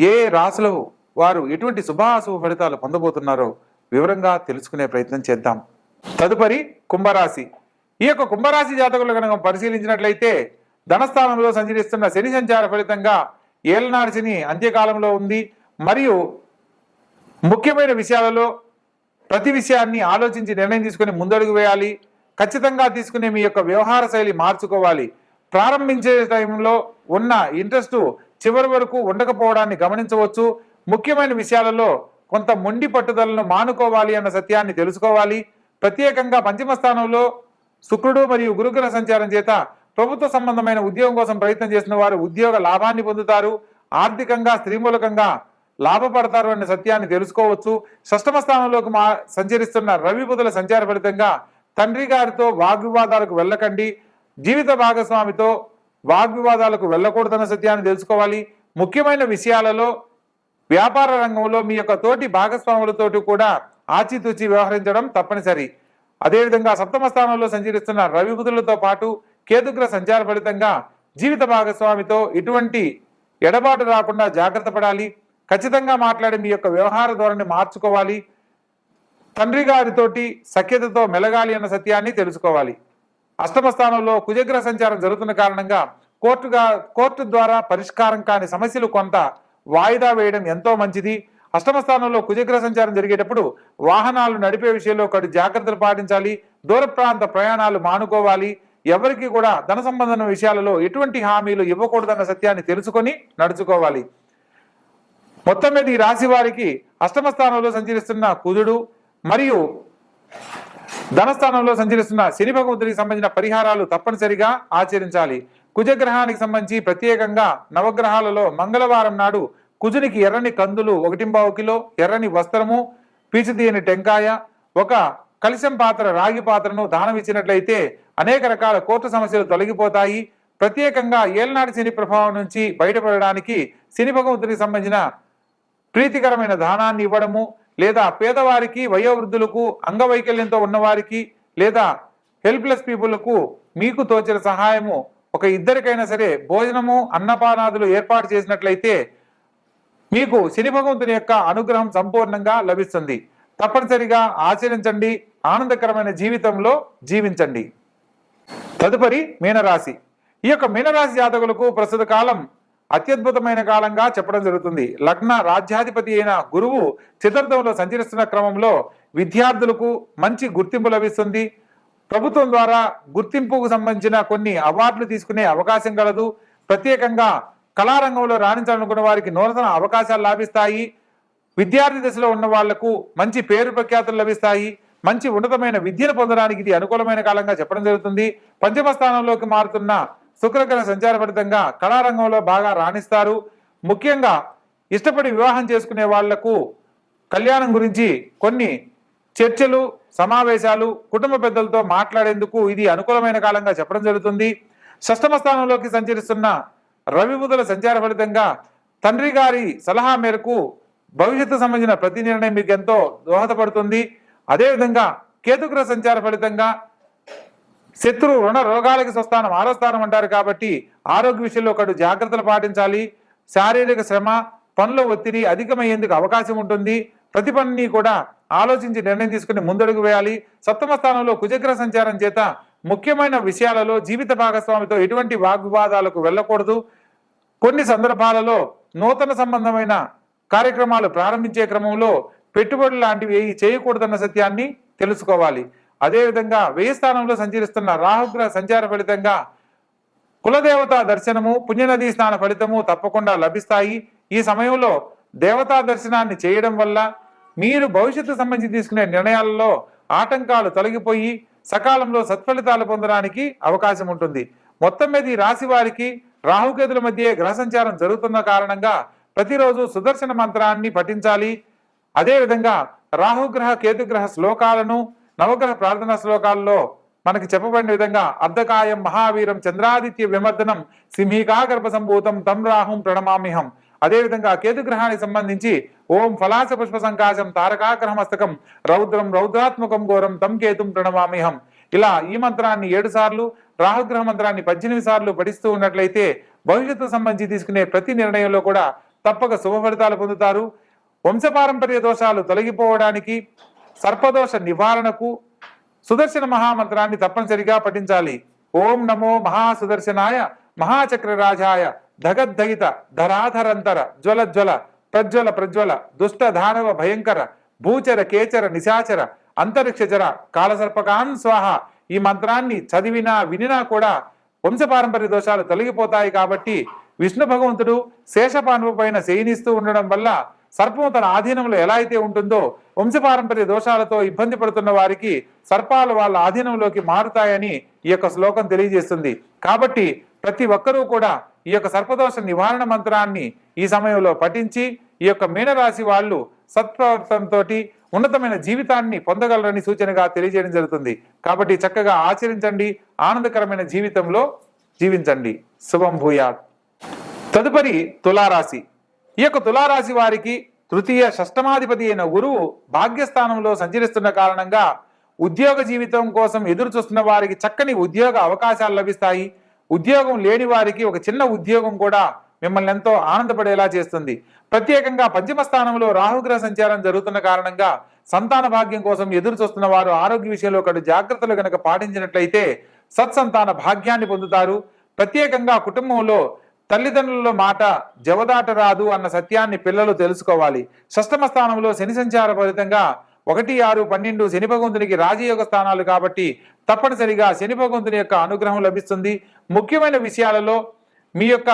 ఏ ఏ రాశుల వారు ఎటువంటి శుభాశుభ ఫలితాలు పొందబోతున్నారో వివరంగా తెలుసుకునే ప్రయత్నం చేద్దాం. తదుపరి కుంభరాశి. ఈ యొక్క కుంభరాశి జాతకులు కనుక పరిశీలించినట్లయితే ధనస్థానంలో సంచరిస్తున్న శని సంచార ఫలితంగా ఏలనాడు శని అంత్యకాలంలో ఉంది. మరియు ముఖ్యమైన విషయాలలో ప్రతి విషయాన్ని ఆలోచించి నిర్ణయం తీసుకుని ముందడుగు వేయాలి. ఖచ్చితంగా తీసుకునే మీ యొక్క వ్యవహార శైలి మార్చుకోవాలి. ప్రారంభించే టైంలో ఉన్న ఇంట్రెస్ట్ చివరి వరకు ఉండకపోవడాన్ని గమనించవచ్చు. ముఖ్యమైన విషయాలలో కొంత మొండి పట్టుదలను మానుకోవాలి అన్న సత్యాన్ని తెలుసుకోవాలి. ప్రత్యేకంగా పంచమ స్థానంలో శుక్రుడు మరియు గురుగ్రహ సంచారం చేత ప్రభుత్వ సంబంధమైన ఉద్యోగం కోసం ప్రయత్నం చేసిన వారు ఉద్యోగ లాభాన్ని పొందుతారు. ఆర్థికంగా స్త్రీమూలకంగా లాభపడతారు అనే సత్యాన్ని తెలుసుకోవచ్చు. షష్టమ స్థానంలోకి మా సంచరిస్తున్న రవి బుధుల సంచార ఫలితంగా తండ్రి గారితో వాగ్వివాదాలకు వెళ్ళకండి. జీవిత భాగస్వామితో వాగ్వివాదాలకు వెళ్ళకూడదన్న సత్యాన్ని తెలుసుకోవాలి. ముఖ్యమైన విషయాలలో వ్యాపార రంగంలో మీ యొక్క తోటి భాగస్వాములతోటి కూడా ఆచితూచి వ్యవహరించడం తప్పనిసరి. అదేవిధంగా సప్తమ స్థానంలో సంచరిస్తున్న రవి బుధులతో పాటు కేతుగ్ర సంచార ఫలితంగా జీవిత భాగస్వామితో ఎటువంటి ఎడబాటు రాకుండా జాగ్రత్త పడాలి. ఖచ్చితంగా మాట్లాడి మీ యొక్క వ్యవహార ధోరణి మార్చుకోవాలి. తండ్రి గారితోటి సఖ్యతతో మెలగాలి అన్న సత్యాన్ని తెలుసుకోవాలి. అష్టమ స్థానంలో కుజగ్రహ సంచారం జరుగుతున్న కారణంగా కోర్టుగా కోర్టు ద్వారా పరిష్కారం కాని సమస్యలు కొంత వాయిదా వేయడం ఎంతో మంచిది. అష్టమ స్థానంలో కుజగ్రహ సంచారం జరిగేటప్పుడు వాహనాలు నడిపే విషయంలో ఒకటి జాగ్రత్తలు పాటించాలి. దూర ప్రాంత ప్రయాణాలు మానుకోవాలి. ఎవరికి కూడా ధన సంబంధం విషయాలలో ఎటువంటి హామీలు ఇవ్వకూడదన్న సత్యాన్ని తెలుసుకొని నడుచుకోవాలి. మొత్తం మీద ఈ రాశి వారికి అష్టమ స్థానంలో సంచరిస్తున్న కుజుడు మరియు ధనస్థానంలో సంచరిస్తున్న శని భగవంతుడికి సంబంధించిన పరిహారాలు తప్పనిసరిగా ఆచరించాలి. కుజగ్రహానికి సంబంధించి ప్రత్యేకంగా నవగ్రహాలలో మంగళవారం నాడు కుజునికి ఎర్రని కందులు ఒకటింబావు కిలో ఎర్రని వస్త్రము పీచుతీయని టెంకాయ ఒక కలిశం పాత్ర రాగి పాత్రను దానం ఇచ్చినట్లయితే అనేక రకాల కోర్టు సమస్యలు తొలగిపోతాయి. ప్రత్యేకంగా ఏలనాటి శని ప్రభావం నుంచి బయటపడడానికి శని భగవంతునికి సంబంధించిన ప్రీతికరమైన దానాన్ని ఇవ్వడము లేదా పేదవారికి వయోవృద్ధులకు అంగవైకల్యంతో ఉన్నవారికి లేదా హెల్ప్లెస్ పీపుల్కు మీకు తోచిన సహాయము ఒక ఇద్దరికైనా సరే భోజనము అన్నపానాదులు ఏర్పాటు చేసినట్లయితే మీకు శని భగవంతుని యొక్క అనుగ్రహం సంపూర్ణంగా లభిస్తుంది. తప్పనిసరిగా ఆచరించండి ఆనందకరమైన జీవితంలో జీవించండి. తదుపరి మీనరాశి. ఈ యొక్క మీనరాశి జాతకులకు ప్రస్తుత కాలం అత్యద్భుతమైన కాలంగా చెప్పడం జరుగుతుంది. లగ్న రాజ్యాధిపతి అయిన గురువు చతుర్థంలో సంచరిస్తున్న క్రమంలో విద్యార్థులకు మంచి గుర్తింపు లభిస్తుంది. ప్రభుత్వం ద్వారా గుర్తింపుకు సంబంధించిన కొన్ని అవార్డులు తీసుకునే అవకాశం కలదు. ప్రత్యేకంగా కళారంగంలో రాణించాలనుకున్న వారికి నూతన అవకాశాలు లాభిస్తాయి. విద్యార్థి దశలో ఉన్న వాళ్ళకు మంచి పేరు ప్రఖ్యాతులు లభిస్తాయి. మంచి ఉన్నతమైన విద్యను పొందడానికి ఇది అనుకూలమైన కాలంగా చెప్పడం జరుగుతుంది. పంచమ స్థానంలోకి మారుతున్న శుక్రగ్రహ సంచార ఫలితంగా కళారంగంలో బాగా రాణిస్తారు. ముఖ్యంగా ఇష్టపడి వివాహం చేసుకునే వాళ్ళకు కళ్యాణం గురించి కొన్ని చర్చలు సమావేశాలు కుటుంబ పెద్దలతో మాట్లాడేందుకు ఇది అనుకూలమైన కాలంగా చెప్పడం జరుగుతుంది. షష్టమ స్థానంలోకి సంచరిస్తున్న రవి బుధుల సంచార ఫలితంగా తండ్రి గారి సలహా మేరకు భవిష్యత్తు సంబంధించిన ప్రతి నిర్ణయం మీకు ఎంతో దోహదపడుతుంది. అదేవిధంగా కేతుగ్రహ సంచార ఫలితంగా శత్రు రుణ రోగాలకి స్వస్థానం ఆరో స్థానం అంటారు కాబట్టి ఆరోగ్య విషయంలో ఒకటి జాగ్రత్తలు పాటించాలి. శారీరక శ్రమ పనుల ఒత్తిడి అధికమయ్యేందుకు అవకాశం ఉంటుంది. ప్రతి పనిని కూడా ఆలోచించి నిర్ణయం తీసుకుని ముందడుగు వేయాలి. సప్తమ స్థానంలో కుజగ్రహ సంచారం చేత ముఖ్యమైన విషయాలలో జీవిత భాగస్వామితో ఎటువంటి వాగ్వివాదాలకు వెళ్ళకూడదు. కొన్ని సందర్భాలలో నూతన సంబంధమైన కార్యక్రమాలు ప్రారంభించే క్రమంలో పెట్టుబడులు లాంటివి చేయకూడదన్న సత్యాన్ని తెలుసుకోవాలి. అదేవిధంగా వెయ్యి స్థానంలో సంచరిస్తున్న రాహుగ్రహ సంచార ఫలితంగా కులదేవత దర్శనము పుణ్యనదీ స్నాన ఫలితము తప్పకుండా లభిస్తాయి. ఈ సమయంలో దేవతా దర్శనాన్ని చేయడం వల్ల మీరు భవిష్యత్తు సంబంధించి తీసుకునే నిర్ణయాలలో ఆటంకాలు తొలగిపోయి సకాలంలో సత్ఫలితాలు పొందడానికి అవకాశం ఉంటుంది. మొత్తం మీద ఈ రాశి వారికి రాహుకేతుల మధ్య గ్రహ సంచారం జరుగుతున్న కారణంగా ప్రతిరోజు సుదర్శన మంత్రాన్ని పఠించాలి. అదేవిధంగా రాహుగ్రహ కేతుగ్రహ శ్లోకాలను నవగ్రహ ప్రార్థనా శ్లోకాల్లో మనకి చెప్పబడిన విధంగా అర్ధకాయం మహావీరం చంద్రాదిత్య విమర్దనం సింహికా గర్భ సంభూతం తం రాహుం ప్రణమామిహం అదేవిధంగా కేతుగ్రహానికి సంబంధించి ఓం ఫలాస పుష్ప సంకాశం తారకాగ్రహమస్తకం రౌద్రం రౌద్రాత్మకం ఘోరం తం కేతుం ప్రణమామిహం ఇలా ఈ మంత్రాన్ని ఏడు సార్లు రాహుగ్రహ మంత్రాన్ని పద్దెనిమిది సార్లు పఠిస్తూ ఉన్నట్లయితే భవిష్యత్తు సంబంధించి తీసుకునే ప్రతి నిర్ణయంలో కూడా తప్పక శుభ ఫలితాలు పొందుతారు. వంశపారంపర్య దోషాలు తొలగిపోవడానికి సర్పదోష నివారణకు సుదర్శన మహామంత్రాన్ని తప్పనిసరిగా పఠించాలి. ఓం నమో మహాసుదర్శనాయ మహాచక్రరాజాయ ధగద్ధగిత ధరాధరంతర జ్వల జ్వల ప్రజ్వల ప్రజ్వల దుష్ట దానవ భయంకర భూచర కేచర నిశాచర అంతరిక్షచర కాలసర్పకాన్ స్వాహ. ఈ మంత్రాన్ని చదివినా వినినా కూడా వంశపారంపర్య దోషాలు తొలగిపోతాయి కాబట్టి విష్ణు భగవంతుడు శేషపానువు పైన శయనిస్తూ ఉండడం వల్ల సర్పం తన ఆధీనంలో ఎలా అయితే ఉంటుందో వంశపారంపర్య దోషాలతో ఇబ్బంది పడుతున్న వారికి సర్పాలు వాళ్ళ ఆధీనంలోకి మారుతాయని ఈ యొక్క శ్లోకం తెలియజేస్తుంది. కాబట్టి ప్రతి ఒక్కరూ కూడా ఈ యొక్క సర్పదోష నివారణ మంత్రాన్ని ఈ సమయంలో పఠించి ఈ యొక్క మీనరాశి వాళ్ళు సత్ప్రవర్తనతో ఉన్నతమైన జీవితాన్ని పొందగలరని సూచనగా తెలియజేయడం జరుగుతుంది. కాబట్టి చక్కగా ఆచరించండి ఆనందకరమైన జీవితంలో జీవించండి. శుభం భూయాత్. తదుపరి తులారాశి. ఈ యొక్క తులారాశి వారికి తృతీయ షష్టమాధిపతి అయిన గురువు భాగ్యస్థానంలో సంచరిస్తున్న కారణంగా ఉద్యోగ జీవితం కోసం ఎదురు చూస్తున్న వారికి చక్కని ఉద్యోగ అవకాశాలు లభిస్తాయి. ఉద్యోగం లేని వారికి ఒక చిన్న ఉద్యోగం కూడా మిమ్మల్ని ఎంతో ఆనందపడేలా చేస్తుంది. ప్రత్యేకంగా పంచమ స్థానంలో రాహుగ్రహ సంచారం జరుగుతున్న కారణంగా సంతాన భాగ్యం కోసం ఎదురు చూస్తున్న వారు ఆరోగ్య విషయంలో కడు జాగ్రత్తలు కనుక పాటించినట్లయితే సత్సంతాన భాగ్యాన్ని పొందుతారు. ప్రత్యేకంగా కుటుంబంలో తల్లిదండ్రుల మాట జవదాట రాదు అన్న సత్యాన్ని పిల్లలు తెలుసుకోవాలి. షష్టమ స్థానంలో శని సంచార ఫలితంగా ఒకటి ఆరు పన్నెండు శని భగవంతునికి రాజయోగ స్థానాలు కాబట్టి తప్పనిసరిగా శని భగవంతుని యొక్క అనుగ్రహం లభిస్తుంది. ముఖ్యమైన విషయాలలో మీ యొక్క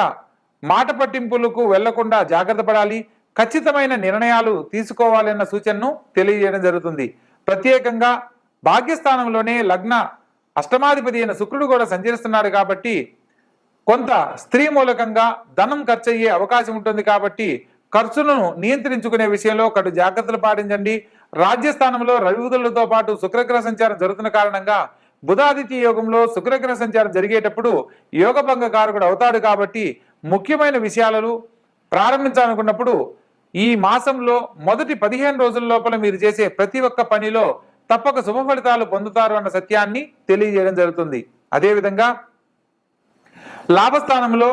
మాట పట్టింపులకు వెళ్ళకుండా జాగ్రత్త పడాలి. ఖచ్చితమైన నిర్ణయాలు తీసుకోవాలన్న సూచనను తెలియజేయడం జరుగుతుంది. ప్రత్యేకంగా భాగ్యస్థానంలోనే లగ్న అష్టమాధిపతి అయిన శుక్రుడు కూడా సంచరిస్తున్నాడు కాబట్టి కొంత స్త్రీ మూలకంగా ధనం ఖర్చు అయ్యే అవకాశం ఉంటుంది కాబట్టి ఖర్చులను నియంత్రించుకునే విషయంలో కటు జాగ్రత్తలు పాటించండి. రాజ్యస్థానంలో రవిబుధులతో పాటు శుక్రగ్రహ సంచారం జరుగుతున్న కారణంగా బుధాదిత్య యోగంలో శుక్రగ్రహ సంచారం జరిగేటప్పుడు యోగభంగ కారకుడు అవుతాడు కాబట్టి ముఖ్యమైన విషయాలను ప్రారంభించాలనుకున్నప్పుడు ఈ మాసంలో మొదటి పదిహేను రోజుల లోపల మీరు చేసే ప్రతి ఒక్క పనిలో తప్పక శుభ ఫలితాలు పొందుతారు అన్న సత్యాన్ని తెలియజేయడం జరుగుతుంది. అదేవిధంగా లాభస్థానంలో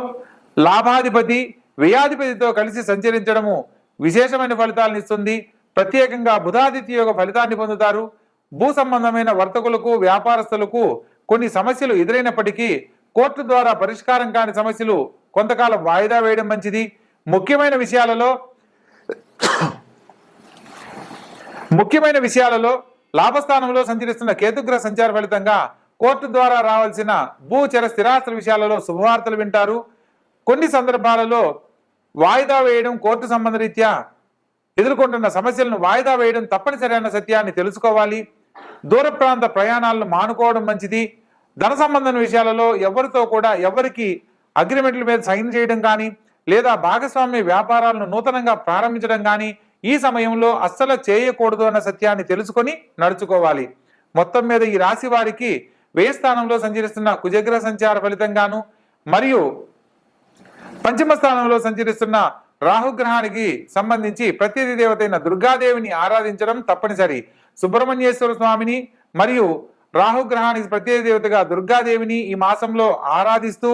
లాభాధిపతి వ్యయాధిపతితో కలిసి సంచరించడము విశేషమైన ఫలితాలను ఇస్తుంది. ప్రత్యేకంగా బుధాదిత్య యొక్క ఫలితాన్ని పొందుతారు. భూ సంబంధమైన వర్తకులకు వ్యాపారస్తులకు కొన్ని సమస్యలు ఎదురైనప్పటికీ కోర్టు ద్వారా పరిష్కారం కాని సమస్యలు కొంతకాలం వాయిదా వేయడం మంచిది. ముఖ్యమైన విషయాలలో ముఖ్యమైన విషయాలలో లాభస్థానంలో సంచరిస్తున్న కేతుగ్రహ సంచార ఫలితంగా కోర్టు ద్వారా రావాల్సిన భూచర స్థిరాస్తుల విషయాలలో శుభవార్తలు వింటారు. కొన్ని సందర్భాలలో వాయిదా వేయడం కోర్టు సంబంధ రీత్యా ఎదుర్కొంటున్న సమస్యలను వాయిదా వేయడం తప్పనిసరి అన్న సత్యాన్ని తెలుసుకోవాలి. దూర ప్రాంత ప్రయాణాలను మానుకోవడం మంచిది. ధన సంబంధం విషయాలలో ఎవరితో కూడా ఎవరికి అగ్రిమెంట్ల మీద సైన్ చేయడం కానీ లేదా భాగస్వామ్య వ్యాపారాలను నూతనంగా ప్రారంభించడం కానీ ఈ సమయంలో అస్సలు చేయకూడదు అన్న సత్యాన్ని తెలుసుకొని నడుచుకోవాలి. మొత్తం మీద ఈ రాశి వారికి వ్యయ స్థానంలో సంచరిస్తున్న కుజగ్రహ సంచార ఫలితంగాను మరియు పంచమ స్థానంలో సంచరిస్తున్న రాహుగ్రహానికి సంబంధించి ప్రతినిధి దేవతైన దుర్గాదేవిని ఆరాధించడం తప్పనిసరి. సుబ్రహ్మణ్యేశ్వర స్వామిని మరియు రాహుగ్రహానికి ప్రత్యేక దేవతగా దుర్గాదేవిని ఈ మాసంలో ఆరాధిస్తూ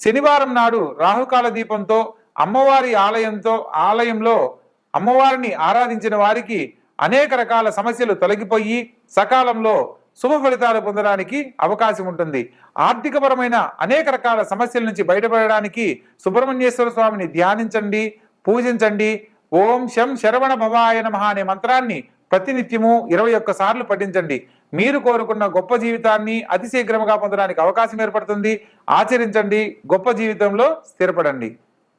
శనివారం నాడు రాహుకాల దీపంతో అమ్మవారి ఆలయంతో ఆలయంలో అమ్మవారిని ఆరాధించిన వారికి అనేక రకాల సమస్యలు తొలగిపోయి సకాలంలో శుభ ఫలితాలు పొందడానికి అవకాశం ఉంటుంది. ఆర్థికపరమైన అనేక రకాల సమస్యల నుంచి బయటపడడానికి సుబ్రహ్మణ్యేశ్వర స్వామిని ధ్యానించండి పూజించండి. ఓం శం శరవణ భవాయ నమ అనే మంత్రాన్ని ప్రతినిత్యము ఇరవై ఒక్క సార్లు పఠించండి. మీరు కోరుకున్న గొప్ప జీవితాన్ని అతి శీఘ్రముగా పొందడానికి అవకాశం ఏర్పడుతుంది. ఆచరించండి గొప్ప జీవితంలో స్థిరపడండి.